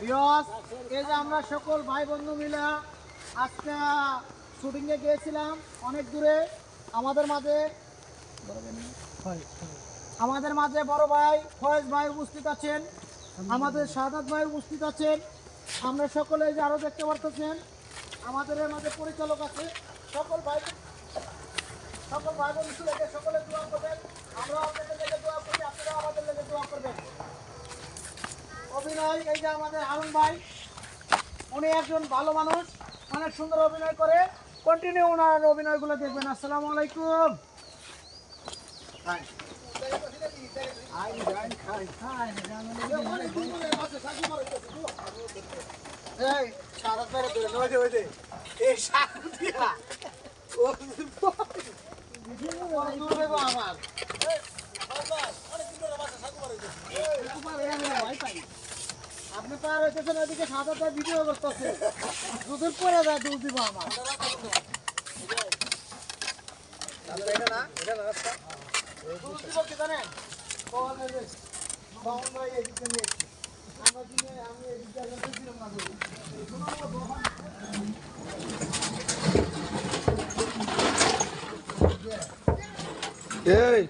বিয়স, এই যে আমরা সকল ভাই বন্ধু মিলে আজকে শুটিং এ গিয়েছিলাম অনেক দূরে আমাদের মাঝে আমাদের মাঝে বড় ভাই ফয়েজ ভাই উপস্থিত আছেন আমাদের সাদাত ভাই উপস্থিত আছেন আমরা সকলে যে আরও দেখতে পারতেছেন আমাদের মাঝে পরিচালক আছে সকল ভাই সকল দোয়া করবেন আমরা আমাদের অভিনয়, এই যে আমাদের হারুন ভাই, উনি একজন ভালো মানুষ, অনেক সুন্দর অভিনয় করে। কন্টিনিউ ওনার অভিনয়গুলো দেখবেন। আসসালামু আলাইকুম। এই সারা পেরে ধরে নয় দে ওই দে এই সারা দিয়া। আপনি পার হইতেছেন ওইদিকে সাদাটা ভিডিও করতেছে দুধের পরে যায় দুধ দিব আমার এদিকে নিয়ে এসছি। আমরা দিনে আমি এদিকে দিলাম না এই